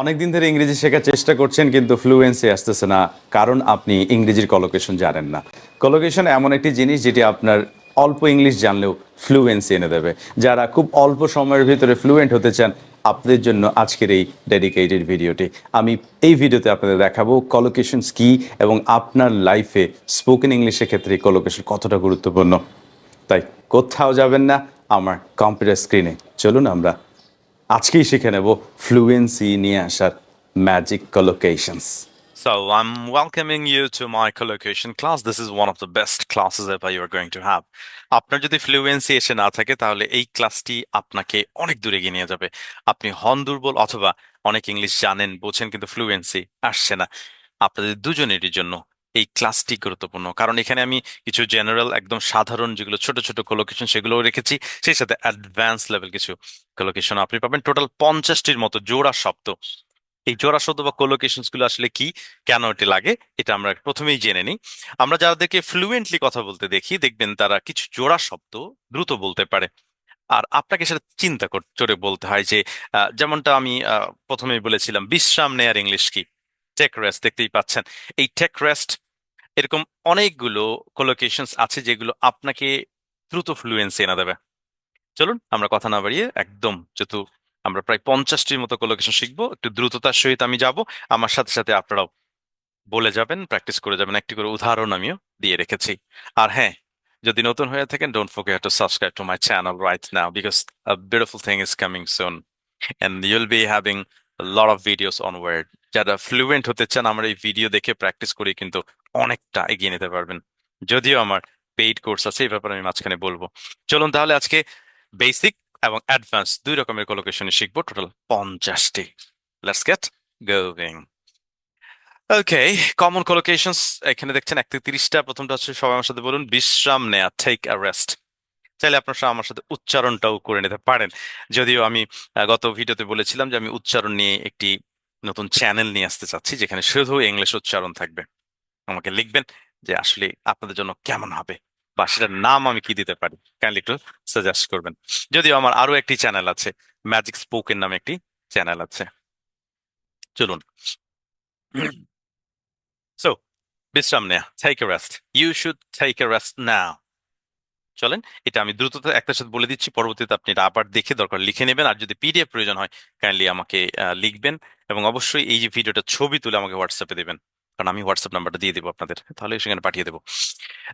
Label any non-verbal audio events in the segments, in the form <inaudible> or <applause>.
অনেকদিন ধরে ইংরেজি শেখার চেষ্টা করছেন, কিন্তু ফ্লুয়েন্সি আসতেছে না, কারণ আপনি ইংরেজির কলোকেশন জানেন না। কলোকেশন এমন একটি জিনিস যেটি আপনার অল্প ইংলিশ জানলেও ফ্লুয়েন্সি এনে দেবে। যারা খুব অল্প সময়ের ভিতরে ফ্লুয়েন্ট হতে চান, আপনাদের জন্য আজকের এই ডেডিকেটেড ভিডিওটি। আমি এই ভিডিওতে আপনাদের দেখাবো কলোকেশনস কি এবং আপনার লাইফে স্পোকেন ইংলিশের ক্ষেত্রে কলোকেশন কতটা গুরুত্বপূর্ণ। তাই কোথাও যাবেন না, আমার কম্পিউটার স্ক্রিনে চলুন আমরা আজকেই শিখে নেব ফ্লুয়েন্সি নিয়ে আসার magic collocations So, I'm welcoming you to my collocation class. This is one of the best classes ever you going to have. আপনার যদি ফ্লুয়েন্সি এসে না থাকে, তাহলে এই ক্লাসটি আপনাকে অনেক দূরে এগিয়ে নিয়ে যাবে আপনি হন দুর্বল অথবা অনেক ইংলিশ জানেন, বোঝেন, কিন্তু ফ্লুয়েন্সি আসছে না আপনাদের দুজনেরই জন্য এই ক্লাসটি গুরুত্বপূর্ণ। কারণ এখানে আমি কিছু জেনারেল একদম সাধারণ যেগুলো ছোট ছোট কলোকেশন সেগুলো রেখেছি, সেই সাথে অ্যাডভান্স লেভেল কিছু কলোকেশন আপনি পাবেন। টোটাল পঞ্চাশটির মতো জোড়া শব্দ। এই জোড়া শব্দ বা কোলোকেশনসগুলো আসলে কি, কেন এটি লাগে, এটা আমরা প্রথমেই জেনে নিই। আমরা যাদেরকে ফ্লুয়েন্টলি কথা বলতে দেখি, দেখবেন তারা কিছু জোড়া শব্দ দ্রুত বলতে পারে। আর আপনাকে সেটা চিন্তা করে বলতে হয় যে যেমনটা আমি প্রথমেই বলেছিলাম, বিশ্রাম নেয়ার ইংলিশ কি? টেক রেস্ট দেখতেই পাচ্ছেন। এই টেক রেস্ট এরকম অনেকগুলো কোলোকেশনস আছে যেগুলো আপনাকে দ্রুত ফ্লুয়েন্সি এনে দেবে। চলুন আমরা কথা না বাড়িয়ে একদম যেহেতু আমরা প্রায় পঞ্চাশটির মতো কোলোকেশন শিখব, একটু দ্রুততার সহিত আমি যাব। আমার সাথে সাথে আপনারাও বলে যাবেন প্র্যাকটিস করে যাবেন। একটি করে উদাহরণ আমিও দিয়ে রেখেছি। আর হ্যাঁ যদি নতুন হয়ে থাকেন don't forget to subscribe to my channel right now because a beautiful thing is coming soon and you'll be having lot of videos on word যারা ফ্লুয়েন্ট হতে চান, আমার এই ভিডিও দেখে প্র্যাকটিস করে কিন্তু অনেকটা এগিয়ে নিতে পারবেন। যদিও আমার পেইড কোর্স আছে, এই ব্যাপারে আমি মাঝখানে বলব। চলুন তাহলে আজকে বেসিক এবং অ্যাডভান্স দুই রকমের কোলোকেশনে শিখব। টোটাল পঞ্চাশটি। Let's get going okay common collocations এখানে দেখছেন এক থেকে তিরিশটা প্রথমটা হচ্ছে সবাই আমার সাথে বলুন, বিশ্রাম নেয়া টেক আ রেস্ট চাইলে আপনার সাথে আমার সাথে উচ্চারণটাও করে নিতে পারেন। যদিও আমি গত ভিডিওতে বলেছিলাম যে আমি উচ্চারণ নিয়ে একটি নতুন চ্যানেল নিয়ে আসতে চাচ্ছি, যেখানে শুধু ইংলিশ উচ্চারণ থাকবে। আমাকে লিখবেন যে আসলে আপনাদের জন্য কেমন হবে বা সেটার নাম আমি কি দিতে পারি। কাইন্ডলি একটু সাজেস্ট করবেন। যদিও আমার আরও একটি চ্যানেল আছে ম্যাজিক স্পোকেন নামে একটি চ্যানেল আছে। চলুন। সো বিশ্রাম নেয়া। Rest you should take a rest now চলেন। এটা আমি দ্রুততা একটা সাথে বলে দিচ্ছি, পরবর্তীতে আপনি এটা আবার দেখে দরকার লিখে নেবেন। আর যদি পিডিএফ প্রয়োজন হয় কাইন্ডলি আমাকে লিখবেন এবং অবশ্যই এই যে ভিডিওটা ছবি তুলে আমাকে হোয়াটসঅ্যাপে দেবেন। কারণ আমি হোয়াটসঅ্যাপ নাম্বারটা দিয়ে দেবো আপনাদের। তাহলে সেখানে পাঠিয়ে দেবো।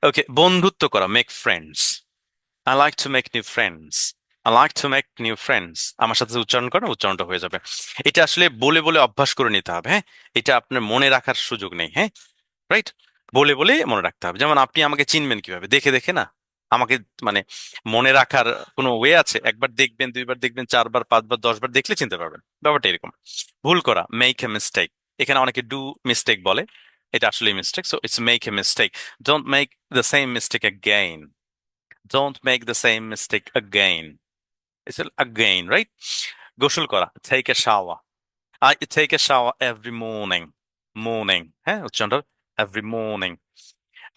ওকে বন্ধুত্ব করা make friends I like to make new friends I like to make new friends আমার সাথে উচ্চারণ করেন, উচ্চারণটা হয়ে যাবে। এটা আসলে বলে বলে অভ্যাস করে নিতে হবে হ্যাঁ? এটা আপনার মনে রাখার সুযোগ নেই হ্যাঁ? রাইট বলে বলে মনে রাখতে হবে। যেমন আপনি আমাকে চিনবেন কীভাবে? দেখে দেখে না? আমাকে মানে মনে রাখার কোনো ওয়ে আছে? একবার দেখবেন, দুইবার দেখবেন, চারবার, পাঁচবার, দশবার দেখলে চিনতে পারবেন। ব্যাপারটা এরকম। ভুল করা মেক এ মিস্টেক এখানে অনেকে ডু মিস্টেক বলে। এটা আসলে mistake so it's make a mistake don't make the same mistake again don't make the same mistake again it's again right গোসল করা take shower I take a shower every morning morning হ্যাঁ উচ্চারণটা? Every morning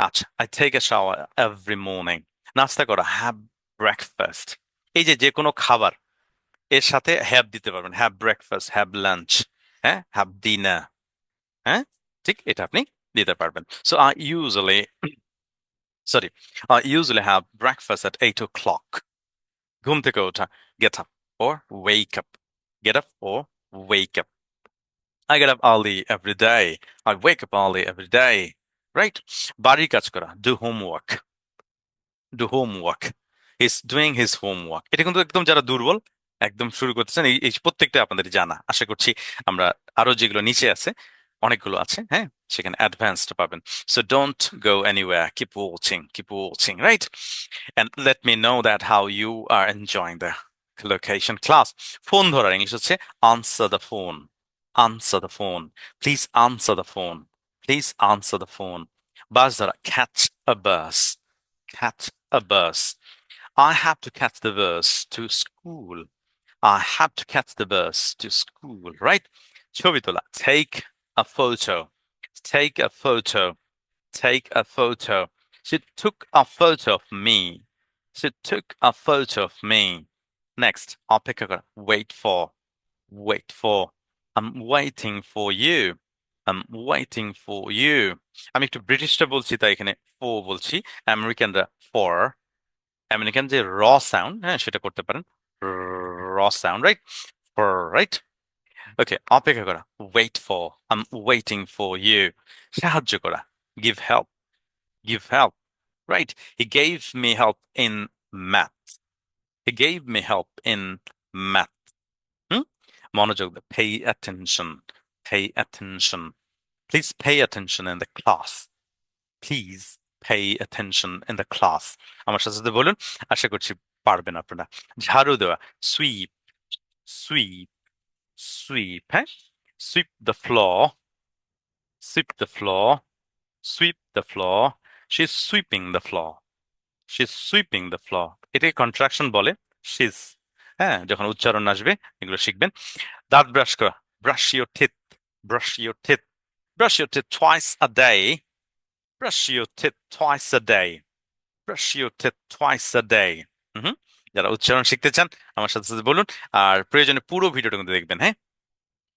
আচ্ছা I take a shower every morning নাস্তা করা have breakfast এই যে যে কোনো খাবার, এর সাথে হ্যাভ দিতে পারবেন। হ্যাভ ব্রেকফাস্ট হ্যাভ লাঞ্চ হ্যাঁ? হ্যাভ ডিনার হ্যাঁ? ঠিক এটা আপনি দিতে পারবেন। So I usually sorry I usually have breakfast at eight o'clock ঘুম থেকে ওঠা get up or wake up get up O wake up I get up early every day. I wake up early every day. Right? বাড়ির কাজ করা, do homework do homework he's doing his homework এটা কিন্তু একদম যারা দুর্বল, একদম শুরু করতেছেন, এই এই প্রত্যেকটা আপনাদের জানা আশা করছি আমরা আরও যেগুলো নিচে আছে, অনেকগুলো আছে হ্যাঁ সেখানে অ্যাডভান্সড পাবেন so don't go anywhere keep watching keep watching right and let me know that how you are enjoying the location class phone ধরার ইংলিশ হচ্ছে answer the phone answer the phone. Please answer the phone. Please answer the phone. Bus ধরা, catch a bus. Catch a bus. I have to catch the bus to school. I have to catch the bus to school. Right? ছবি তোলা take a photo. Take a photo. Take a photo. She took a photo of me. She took a photo of me. Next, অপেক্ষা করা wait for. Wait for. I'm waiting for you. I'm waiting for you. আমি একটু ব্রিটিশটা বলছি, তাই এখানে ফো বলছি। আমেরিকানরা ফর আমেরিকান যে র সাউন্ড হ্যাঁ সেটা করতে পারেন। র sound right for right okay অপেক্ষা করা। Wait for I am waiting for you সাহায্য করা। Give help give help right he gave me help in math he gave me help in math hmm? মনোযোগ pay attention pay attention please pay attention in the class please pay attention in the class আমার সাথে সাথে বলুন, আশা করছি পারবেন আপনারা। ঝাড়ু দেওয়া। সুইপ সুইপ সুইপ হ্যাঁ? Sweep the floor sweep the floor sweep the floor she is sweeping the floor she is sweeping the floor এটাকে কন্ট্রাকশন বলে শিজ হ্যাঁ যখন উচ্চারণ আসবে, এগুলো শিখবেন। দাঁত ব্রাশ করা। Brush your teeth brush your teeth brush your teeth twice a day brush your teeth twice a day. Brush your teeth twice a day. হুম, যারা উচ্চারণ শিখতে চান, আমার সাথে সাথে বলুন। আর প্রয়োজনে পুরো ভিডিওটা কিন্তু দেখবেন হ্যাঁ?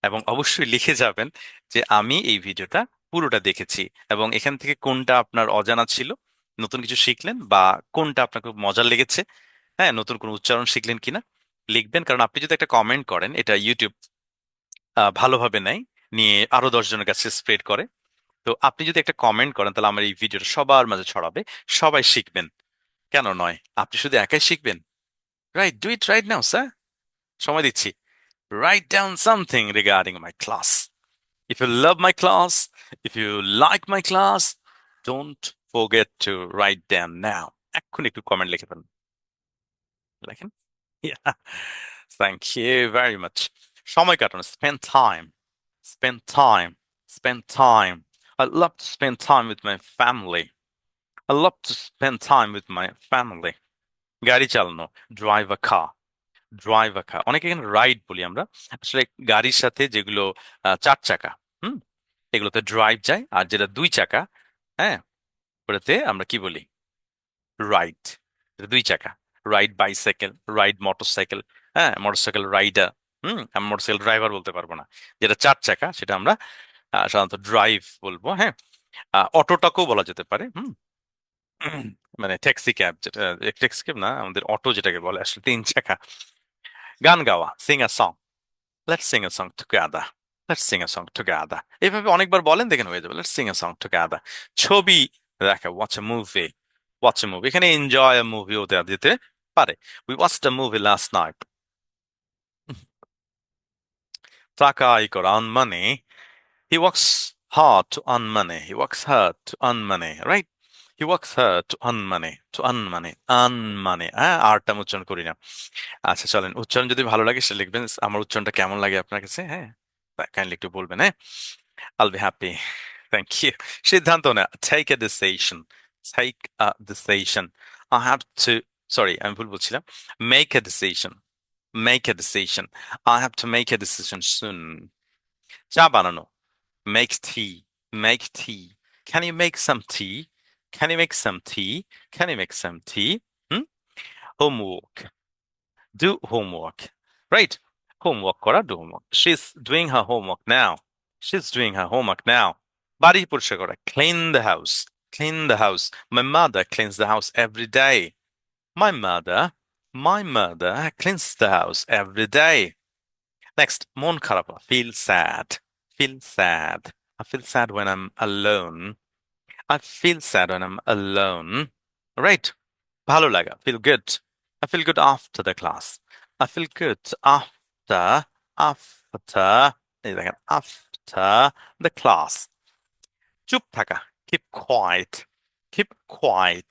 এবং অবশ্যই লিখে যাবেন যে, আমি এই ভিডিওটা পুরোটা দেখেছি এবং এখান থেকে কোনটা আপনার অজানা ছিল, নতুন কিছু শিখলেন বা কোনটা আপনার খুব মজার লেগেছে হ্যাঁ? নতুন কোনো উচ্চারণ শিখলেন কিনা, লিখবেন। কারণ আপনি যদি একটা কমেন্ট করেন, এটা ইউটিউব ভালোভাবে নেয়। নিয়ে আরও দশ জনের কাছে স্প্রেড করে। তো আপনি যদি একটা কমেন্ট করেন, তাহলে আমার এই ভিডিওটা সবার মাঝে ছড়াবে। সবাই শিখবেন। কেন নয়? আপনি শুধু একাই শিখবেন। Right do it right now sir সময় দিচ্ছি। Write down something regarding my class if you love my class if you like my class don't forget to write down now এক্ষুনি একটু কমেন্ট লিখে ফেলুন। লেখেন থ্যাংক ইউ ভেরি মাচ সময় কাটানো spend time spend time spend time I love to spend time with my family. I love to spend time with my family. গাড়ি চালানো drive আ car drive আ কার অনেকে এখানে রাইড বলি আমরা। আসলে গাড়ির সাথে যেগুলো চার চাকা, হুম? এগুলোতে ড্রাইভ যায়, আর যেটা দুই চাকা হ্যাঁ? ওটাতে আমরা কি বলি? রাইড দুই চাকা। রাইড বাইসাইকেল রাইড মোটরসাইকেল হ্যাঁ? মোটরসাইকেল রাইডার হুম, আমি মোটরসাইকেল ড্রাইভার বলতে পারব না। যেটা চার চাকা, সেটা আমরা সাধারণত ড্রাইভ বলব হ্যাঁ? অটোটাকেও বলা যেতে পারে, হুম? মানে ট্যাক্সি ক্যাব যেটা ট্যাক্সি ক্যাব না, আমাদের অটো যেটাকে বলে, আসলে তিন চাকা। গান গাওয়া sing a song let's sing a song together let's sing a song together এইভাবে অনেকবার বলেন দেখেন হয়ে যাবে let's sing a song together ছবি দেখা watch a movie watch a movie এখানে এনজয় এ মুভিও দেওয়া যেতে পারে। We watch a movie last night টাকা আয় করা on money he works hard to earn money he works hard to earn money right he works hard to earn money to earn money earn money হ্যাঁ আরটা উচ্চারণ করি না আচ্ছা চলেন উচ্চারণ যদি ভালো লাগে সেটা লিখবেন আমার উচ্চারণটা কেমন লাগে আপনার কাছে হ্যাঁ কাইন্ডলি একটু বলবেন হ্যাঁ I'll be happy thank you সিদ্ধান্ত না take a decision take a decision I have to sorry আমি ভুল বলছিলাম make a decision make a decision I have to make a decision soon চা বানানো make tea make tea can you make some tea can you make some tea can you make some tea hmm? homework do homework right homework করা do homework she's doing her homework now she's doing her homework now বাড়ি পরিষ্কার করা clean the house clean the house my mother cleans the house every day my mother my mother cleans the house every day next মন খারাপ feel sad feel sad I feel sad when I'm alone I feel sad when I'm alone right ভালো লাগা feel good I feel good after the class I feel good after after এই দেখেন after the class চুপ থাকা keep quiet keep quiet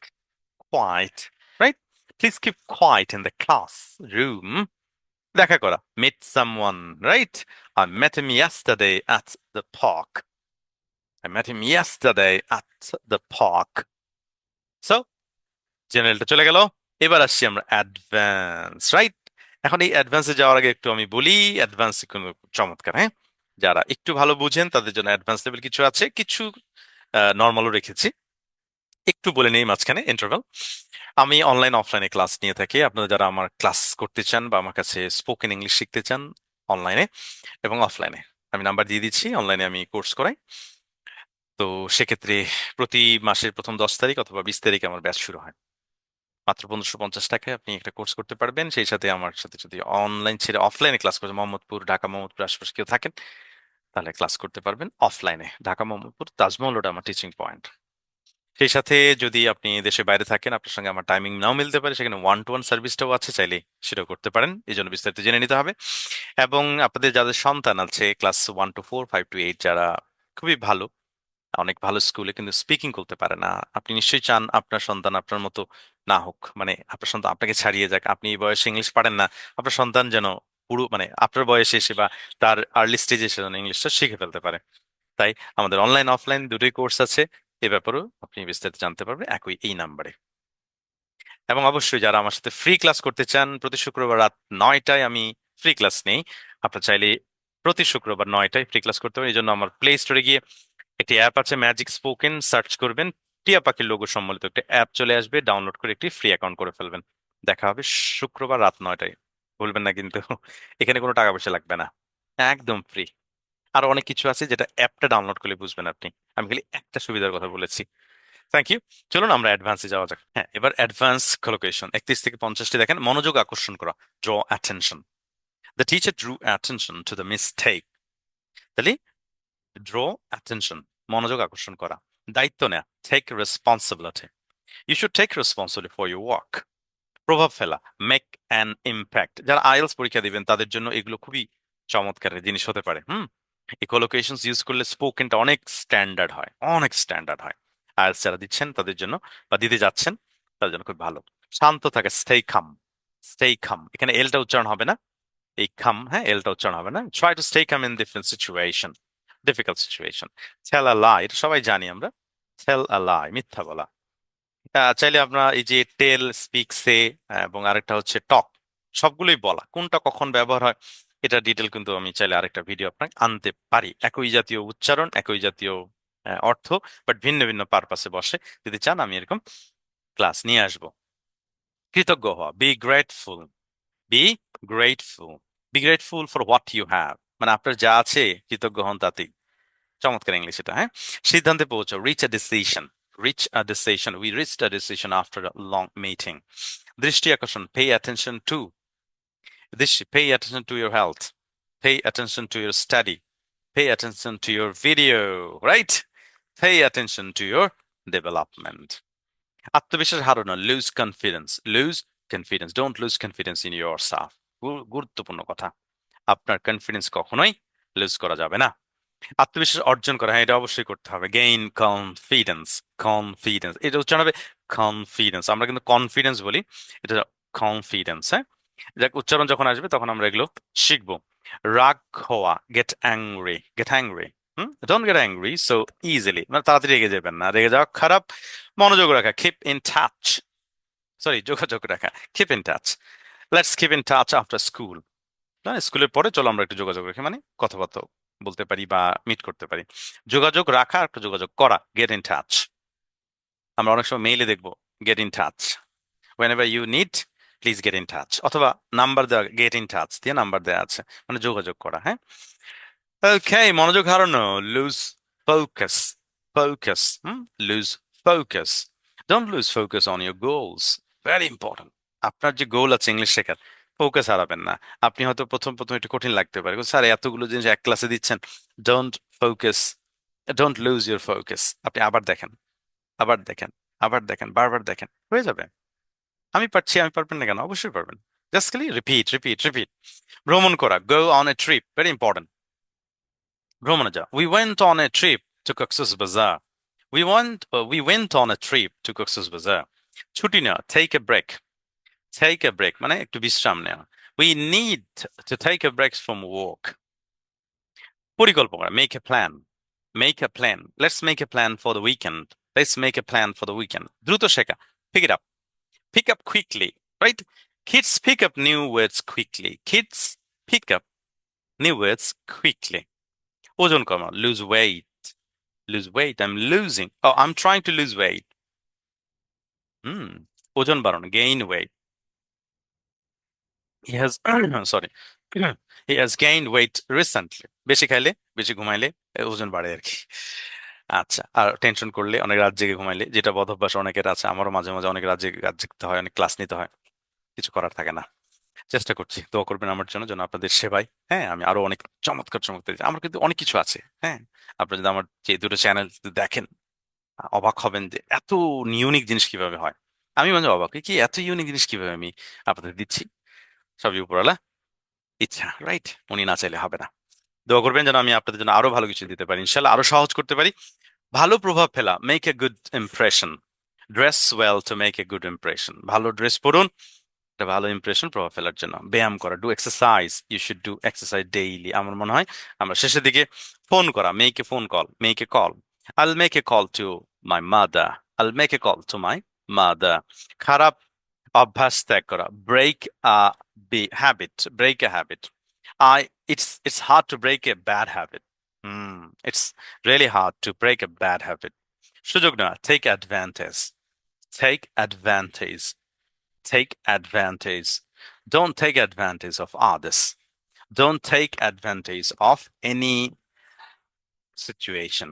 quiet Please keep quiet in the classroom. দেখা করা meet someone right I met him yesterday at the park. I met him yesterday at the park. So জেনারেলটা চলে গেল। এবার আসছি আমরা অ্যাডভান্স রাইট এখন এই অ্যাডভান্সে যাওয়ার আগে একটু আমি বলি অ্যাডভান্স কোনো চমৎকার হ্যাঁ? যারা একটু ভালো বুঝেন, তাদের জন্য অ্যাডভান্স লেভেল কিছু আছে। কিছু নর্মালও রেখেছি। একটু বলে নেই মাঝখানে ইন্টারভেল আমি অনলাইন অফলাইনে ক্লাস নিয়ে থাকি। আপনারা যারা আমার ক্লাস করতে চান বা আমার কাছে স্পোকেন ইংলিশ শিখতে চান অনলাইনে এবং অফলাইনে আমি নাম্বার দিয়ে দিচ্ছি অনলাইনে আমি কোর্স করাই। তো সেক্ষেত্রে প্রতি মাসের প্রথম দশ তারিখ অথবা বিশ তারিখে আমার ব্যাচ শুরু হয়। মাত্র পনেরোশো পঞ্চাশ টাকায় আপনি একটা কোর্স করতে পারবেন। সেই সাথে আমার সাথে যদি অনলাইন ছেড়ে অফলাইনে ক্লাস করতে মোহাম্মদপুর, ঢাকা, মোহাম্মদপুর আশেপাশে কেউ থাকেন, তাহলে ক্লাস করতে পারবেন অফলাইনে ঢাকা, মোহাম্মদপুর, তাজমহল ওটা আমার টিচিং পয়েন্ট সেই সাথে যদি আপনি দেশের বাইরে থাকেন, আপনার সঙ্গে আমার টাইমিং নাও মিলতে পারে। সেখানে ওয়ান টু ওয়ান সার্ভিসটাও আছে, চাইলে সেটাও করতে পারেন। এই জন্য বিস্তারিত জেনে নিতে হবে। এবং আপনাদের যাদের সন্তান আছে class one two four five two eight যারা খুবই ভালো, অনেক ভালো স্কুলে কিন্তু স্পিকিং করতে পারে না, আপনি নিশ্চয়ই চান আপনার সন্তান আপনার মতো না হোক। মানে আপনার সন্তান আপনাকে ছাড়িয়ে যাক, আপনি এই বয়সে ইংলিশ পারেন না, আপনার সন্তান যেন পুরো মানে আপনার বয়সে এসে বা তার আর্লি স্টেজে এসে যেন ইংলিশটা শিখে ফেলতে পারে। তাই আমাদের অনলাইন অফলাইন দুটোই কোর্স আছে। এ ব্যাপারেও আপনি বিস্তারিত জানতে পারবেন একই এই নাম্বারে। এবং অবশ্যই যারা আমার সাথে ফ্রি ক্লাস করতে চান, প্রতি শুক্রবার রাত নয়টায় আমি ফ্রি ক্লাস নেই। আপনার চাইলে প্রতি শুক্রবার নয়টায় ফ্রি ক্লাস করতে পারেন। এই জন্য আমার প্লে স্টোরে গিয়ে একটি অ্যাপ আছে ম্যাজিক স্পোকেন সার্চ করবেন। টিয়া পাখির লোগো সম্বলিত একটা অ্যাপ চলে আসবে। ডাউনলোড করে একটি ফ্রি অ্যাকাউন্ট করে ফেলবেন। দেখা হবে শুক্রবার রাত নয়টায়। ভুলবেন না কিন্তু এখানে কোনো টাকা পয়সা লাগবে না। একদম ফ্রি আর অনেক কিছু আছে যেটা অ্যাপটা ডাউনলোড করলে বুঝবেন আপনি। আমি খালি একটা সুবিধার কথা বলেছি। থ্যাংক ইউ চলুন আমরা অ্যাডভান্সে যাওয়া যাক। হ্যাঁ এবার অ্যাডভান্স কলোকেশন একত্রিশ থেকে পঞ্চাশটি দেখেন। মনোযোগ আকর্ষণ করা। Draw attention the teacher drew attention to the mistake তাহলে ড্র অ্যাটেনশন মনোযোগ আকর্ষণ করা। দায়িত্ব নেয়া। Take responsibility you should take responsibility for your work প্রভাব ফেলা। মেক অ্যান ইম্প্যাক্ট যারা আইএলস পরীক্ষা দিবেন, তাদের জন্য এগুলো খুবই চমৎকারের জিনিস হতে পারে। হুম? এই কোলোকেশনস ইউজ করলে স্পোকেনটা অনেক স্ট্যান্ডার্ড হয়, অনেক স্ট্যান্ডার্ড হয়। আইএলস যারা দিচ্ছেন তাদের জন্য বা দিতে যাচ্ছেন তাদের জন্য খুব ভালো। শান্ত থাকে স্টেই খাম স্টেই খাম এখানে এলটা উচ্চারণ হবে না। এই খাম হ্যাঁ এলটা উচ্চারণ হবে না। Try to stay calm in different situation difficult situation tell a lie এটা সবাই জানি আমরা। টেল আ লাই মিথ্যা বলা। চাইলে আপনার এই যে টেল স্পিক সে এবং আরেকটা হচ্ছে টক সবগুলোই বলা। কোনটা কখন ব্যবহার হয় এটা ডিটেল কিন্তু আমি চাইলে আরেকটা ভিডিও আপনাকে আনতে পারি। একই জাতীয় উচ্চারণ, একই জাতীয় অর্থ বাট ভিন্ন ভিন্ন পারপাসে বসে। যদি চান আমি এরকম ক্লাস নিয়ে আসব। কৃতজ্ঞ হওয়া। Be grateful be grateful be grateful for what you have মানে আপনার যা আছে, কৃতজ্ঞ হন তাতেই। চমৎকার ইংলিশ এটা হ্যাঁ? সিদ্ধান্তে পৌঁছো reach a decision reach a decision we reach a decision after long meeting দৃষ্টি আকর্ষণ। পে অ্যাটেনশন টু দৃষ্টি pay attention to your health pay attention to your study pay attention to your video, right? Pay attention to your development. আত্মবিশ্বাস হারানো lose confidence lose confidence don't lose confidence in your সাফ গুরুত্বপূর্ণ কথা আপনার confidence কখনোই loose করা যাবে না আত্মবিশ্বাস অর্জন করা হ্যাঁ এটা অবশ্যই করতে হবে গেইন কনফিডেন্স কনফিডেন্স এটা উচ্চারণ হবে কনফিডেন্স আমরা কিন্তু কনফিডেন্স বলি এটা কনফিডেন্স হ্যাঁ যাক, উচ্চারণ যখন আসবে তখন আমরা এগুলো শিখব। রাগ হওয়া get angry get angry hmm? Don't get angry so easily মানে তাড়াতাড়ি রেগে যাবেন না। রেগে যাওয়া খারাপ, মনোযোগ রাখা কিপ ইন টাচ সরি যোগাযোগ রাখা keep in touch let's keep in touch after school না? স্কুলের পরে চলো আমরা একটু যোগাযোগ রাখি মানে কথাবার্তা বলতে পারি বা মিট করতে পারি। যোগাযোগ রাখা আর একটু যোগাযোগ করা গেট ইন টাচ আমরা অনেক সময় মেইলে দেখব get in touch ever you need please get in touch অথবা নাম্বার দেওয়া গেট ইন টাচ দিয়ে নাম্বার দেওয়া আছে। মানে যোগাযোগ করা হ্যাঁ? ওকে মনোযোগ হারানো lose focus focus lose focus don't lose focus on your goals very important আপনার যে গোল আছে ইংলিশ শেখার ফোকাস হারাবেন না। আপনি হয়তো প্রথম প্রথম একটু কঠিন লাগতে পারে। স্যার, এতগুলো জিনিস এক ক্লাসে দিচ্ছেন don't focus don't lose your focus আপনি আবার দেখেন আবার দেখেন আবার দেখেন, বারবার দেখেন, হয়ে যাবে। আমি পারছি, আমি পারবেন না কেন? অবশ্যই পারবেন। জাস্ট খালি রিপিট রিপিট রিপিট ভ্রমণ করা go on a trip very important ভ্রমণে যা we went on a trip to Cox's Bazar we want we went on a trip to Cox's Bazar ছুটি নেওয়া take a break take a break মানে একটু বিশ্রাম নেওয়া। We need to take a break from work পরিকল্পনা make a plan make a plan let's make a plan for the weekend let's make a plan for the weekend দ্রুত শেখা pick it up pick up quickly, right? Kids pick up new words quickly. Kids pick up new words quickly. ওজন কমা lose weight. Lose weight. I'm losing. Oh, I'm trying to lose weight. Hmm. ওজন বাড়ানো gain weight. He has <clears throat> sorry. <clears throat> He has gain weight recently বেশি খাইলে বেশি ঘুমাইলে এ, ওজন বাড়ে আর কি আচ্ছা আর টেনশন করলে অনেক রাত জেগে ঘুমাইলে, যেটা বদ অভ্যাস অনেকের আছে, আমারও মাঝে মাঝে অনেক রাত জেগে, রাত জাগতে হয়, অনেক ক্লাস নিতে হয়, কিছু করার থাকে না। চেষ্টা করছি, দোয়া করবেন আমার জন্য যেন আপনাদের সেবায় হ্যাঁ আমি আরও অনেক চমৎকার চমৎকার আমার কিন্তু অনেক কিছু আছে হ্যাঁ আপনি যদি আমার যে দুটো চ্যানেল দেখেন, অবাক হবেন যে এত ইউনিক জিনিস কীভাবে হয়। আমি মানে অবাক কি এত ইউনিক জিনিস কীভাবে আমি আপনাদের দিচ্ছি? সবই উপরওয়ালা, ইচ্ছা রাইট উনি না চাইলে হবে না। দোয়া করবেন যেন আমি আপনাদের জন্য আরও ভালো কিছু দিতে পারি। ইনশাল্লাহ আরও সহজ করতে পারি। ভালো প্রভাব ফেলা make a good impression dress well to make a good impression ভালো ড্রেস পরুন, একটা ভালো ইমপ্রেশন প্রভাব ফেলার জন্য। ব্যায়াম করা do exercise you should do exercise daily আমার মনে হয় আমরা শেষের দিকে ফোন করা make a phone call make a call I'll make a call to my mother I'll make a call to my mother খারাপ অভ্যাস ত্যাগ করা। Break a habit break a habit I it's it's hard to break a bad habit. Hmm, it's really hard to break a bad habit. সুযোগ না take advantage. Take advantage. Take advantage. Don't take advantage of others. Don't take advantage of any situation.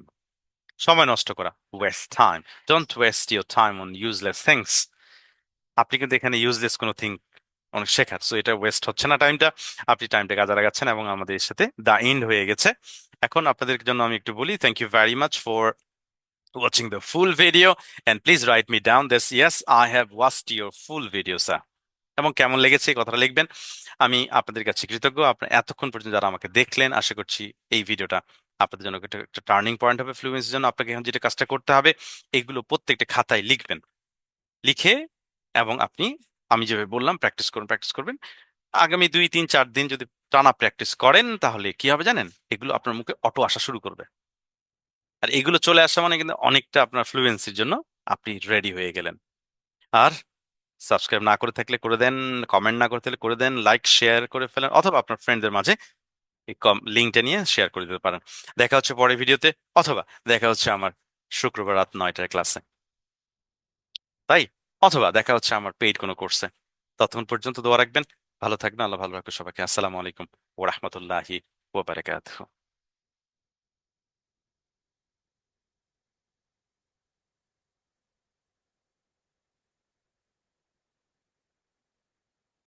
সময় নষ্ট করা waste time. Don't waste your time on useless things. আপনি কিন্তু এখানে useless কোনো thing অনেক শেখার। সো এটা ওয়েস্ট হচ্ছে না টাইমটা আপনি টাইমটা কাজে লাগাচ্ছেন এবং আমাদের সাথে দা এন্ড হয়ে গেছে। এখন আপনাদের জন্য আমি একটু বলি thank you very much for watching the full video and please write me down this yes I have watched your full video sir এবং কেমন লেগেছে এই কথাটা লিখবেন। আমি আপনাদের কাছে কৃতজ্ঞ। আপনার এতক্ষণ পর্যন্ত যারা আমাকে দেখলেন, আশা করছি এই ভিডিওটা আপনাদের জন্য একটা টার্নিং পয়েন্ট হবে ফ্লুয়েন্সের জন্য। আপনাকে এখন যেটা কাজটা করতে হবে, এগুলো প্রত্যেকটা খাতায় লিখবেন। লিখে এবং আপনি আমি যেভাবে বললাম প্র্যাকটিস করুন প্র্যাকটিস করবেন। আগামী দুই, তিন, চার দিন যদি টানা প্র্যাকটিস করেন, তাহলে কি হবে জানেন? এগুলো আপনার মুখে অটো আসা শুরু করবে। আর এগুলো চলে আসা মানে কিন্তু অনেকটা আপনার ফ্লুয়েন্সির জন্য আপনি রেডি হয়ে গেলেন। আর সাবস্ক্রাইব না করে থাকলে করে দেন কমেন্ট না করে থাকলে করে দেন লাইক শেয়ার করে ফেলেন, অথবা আপনার ফ্রেন্ডদের মাঝে এই কম লিঙ্কটা নিয়ে শেয়ার করে দিতে পারেন। দেখা হচ্ছে পরের ভিডিওতে, অথবা দেখা হচ্ছে আমার শুক্রবার রাত নয়টার ক্লাসে তাই? অথবা দেখা হচ্ছে আমার পেইড কোনো কোর্সে ততক্ষণ পর্যন্ত দোয়া রাখবেন। ভালো থাকবেন। আল্লাহ ভালো রাখবে সবাইকে। আসসালামু আলাইকুম ওরহমতুল্লাহি ওবারাকাতুহু